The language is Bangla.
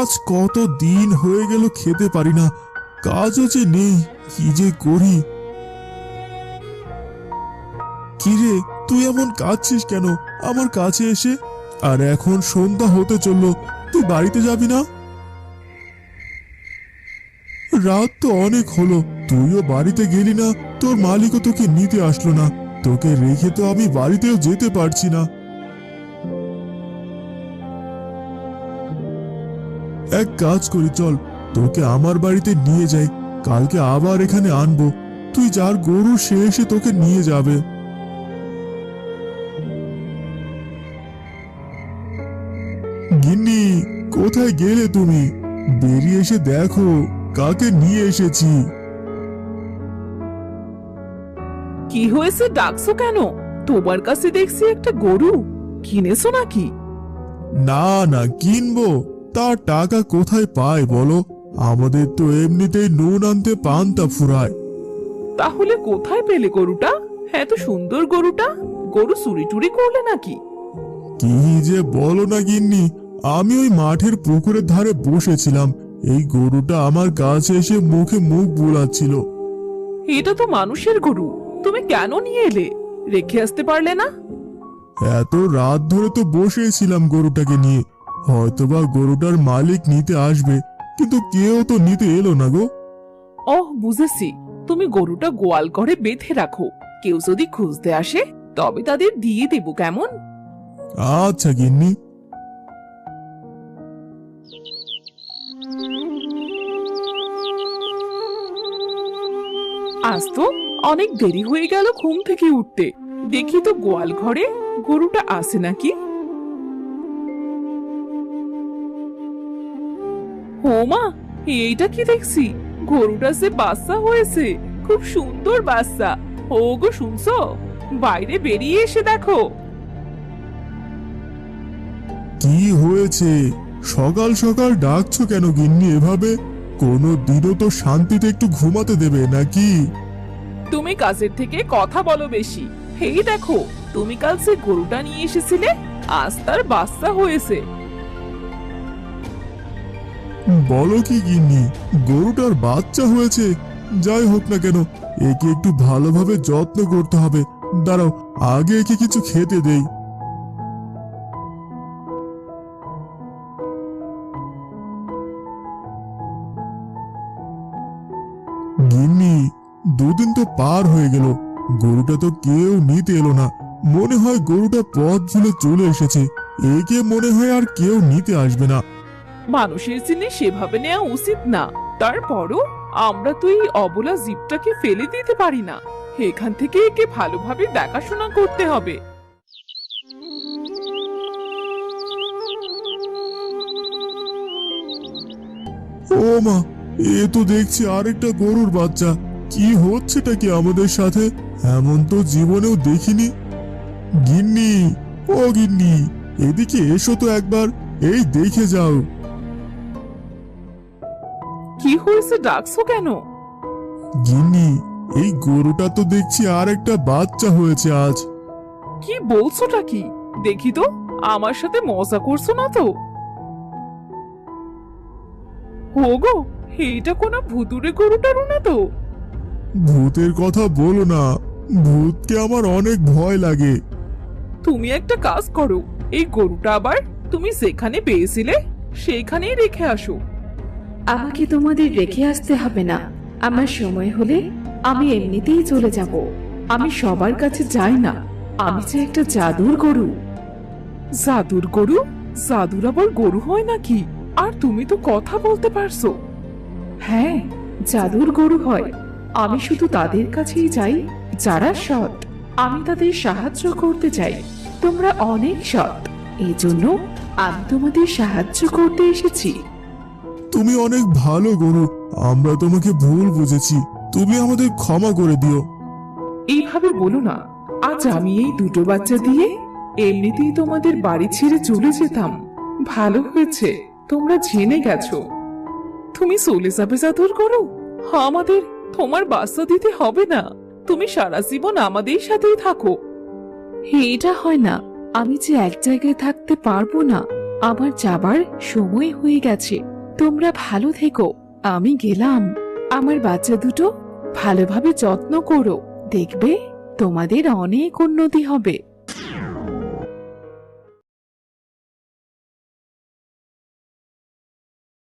আজ কত দিন হয়ে গেল খেতে পারি না, কাজও যে নেই, কি যে করি? কিরে, তুই এমন কাঁদছিস কেন? আমার কাছে এসে? আর এখন সন্ধ্যা হতে চলল, তুই বাড়িতে যাবি না? রাত তো অনেক হলো, তুইও বাড়িতে গেলি না, তোর মালিকও তোকে নিতে আসলো না, তোকে রেখে তো আমি বাড়িতেও যেতে পারছি না। এক কাজ করি চল। তোকে আমার বাড়িতে নিয়ে যাই। কালকে আবার এখানে আনব। তুই যার গরু সে এসে তোকে নিয়ে যাবে। গিন্নি কোথায় গেলে তুমি? বেরিয়ে এসে দেখো কাকে নিয়ে এসেছি। কি হয়েছে ডাকছো কেন? তোমার কাছে দেখছি একটা গরু। কিনেছো নাকি? না না কিনবো। তার টাকা কোথায় পায় বলো? আমাদের তো এমনিতেই নুন আনতে পান্তা ফুরায়। তাহলে কোথায় পেলে গরুটা? এত সুন্দর গরুটা। গরু চুরি টুরি করলে নাকি? কি যে বলো না গিন্নি আমি ওই মাঠের পুকুরের ধারে বসেছিলাম। এই গরুটা আমার কাছে এসে মুখে মুখ বোলাচ্ছিল। এটা তো মানুষের গরু। তুমি কেন নিয়ে এলে? রেখে আসতে পারলে না? এত রাত ধরে তো বসেছিলাম গরুটাকে নিয়ে। হয়তোবা গরুটার মালিক নিতে আসবে কিন্তু কেউ তো নিতে এলো না গো। ওহ বুঝেছি। তুমি গরুটা গোয়াল করে বেঁধে রাখো। কেউ যদি খুঁজতে আসে তবে তাদের দিয়ে দেব কেমন? আচ্ছা গিন্নি। আজ তো অনেক দেরি হয়ে গেল ঘুম থেকে উঠতে। দেখি তো গোয়াল ঘরে গরুটা আসে নাকি? ও মা এইটা কি দেখছি? গরুটা সে বাচ্চা হয়েছে খুব সুন্দর বাচ্চা। ও গো শুনছো? বাইরে বেরিয়ে এসে দেখো। কি হয়েছে? সকাল সকাল ডাকছো কেন গিন্নি এভাবে? কোনো দিনও তো শান্তিতে একটু ঘুমাতে দেবে নাকি? তুমি কাজের থেকে কথা বলো বেশি। এই দেখো তুমি কাল সে গরুটা নিয়ে এসেছিলে আজ তার বাচ্চা হয়েছে। বলো কি গিন্নি, গরুটার বাচ্চা হয়েছে। যাই হোক না কেন, একে একটু ভালোভাবে যত্ন করতে হবে। দাঁড়াও, আগে একে কিছু খেতে দেই। গিন্নি, দুদিন তো পার হয়ে গেল। গরুটা তো কেউ নিতে এলো না। মনে হয় গরুটা পথ ভুলে চলে এসেছে। একে মনে হয় আর কেউ নিতে আসবে না। মানুষের জিনিস সেভাবে নেওয়া উচিত না। তারপরও আমরা তো এই অবলা জীবটাকে ফেলে দিতে পারি না। এখান থেকে একে ভালোভাবে দেখাশোনা করতে হবে। ও মা, এ তো দেখছি আরেকটা গরুর বাচ্চা। কি হচ্ছেটা কি আমাদের সাথে? এমন তো জীবনেও দেখিনি। গিন্নি, ও গিন্নি, এদিকে এসো তো একবার, এই দেখে যাও। কি হয়েছে? ডাকছো কেন? গিন্নি এই গরুটা তো দেখছি আরেকটা বাচ্চা হয়েছে আজ। কি বলছোটা কি? দেখি তো আমার সাথে মজা করছ না তো? ওগো এইটা কোনো ভুতুরে গরুটারও না তো? ভূতের কথা বলো না ভূতকে আমার অনেক ভয় লাগে। তুমি একটা কাজ করো এই গরুটা আবার তুমি যেখানে পেয়েছিলে সেইখানেই রেখে আসো। আমাকে তোমাদের রেখে আসতে হবে না। আমার সময় হলে আমি এমনিতেই চলে যাব। আমি সবার কাছে যাই না। আমি যে একটা জাদুর গরু। জাদুর গরু? জাদুর আবার গরু হয় নাকি? আর তুমি তো কথা বলতে পারছ। হ্যাঁ জাদুর গরু হয়। আমি শুধু তাদের কাছেই যাই, যারা সৎ। আমি তাদের সাহায্য করতে চাই। তোমরা অনেক সৎ। এই জন্য আমি তোমাদের সাহায্য করতে এসেছি। তুমি অনেক ভালো গরু। আমরা তোমাকে ভুল বুঝেছি। তুমি আমাদের ক্ষমা করে দিও। এইভাবে বলো না। আজ আমি এই দুটো বাচ্চা দিয়ে এমনিতেই তোমাদের বাড়ি ছেড়ে চলে যেতাম। ভালো হয়েছে। তোমরা জেনে গেছো। তুমি চলে যাবে জাদুর করো। আমাদের তোমার বাচ্চা দিতে হবে না। তুমি সারা জীবন আমাদের সাথেই থাকো। এটা হয় না। আমি যে এক জায়গায় থাকতে পারব না আমার যাবার সময় হয়ে গেছে। তোমরা ভালো থেকো। আমি গেলাম। আমার বাচ্চা দুটো ভালোভাবে যত্ন করো। দেখবে তোমাদের অনেক উন্নতি হবে।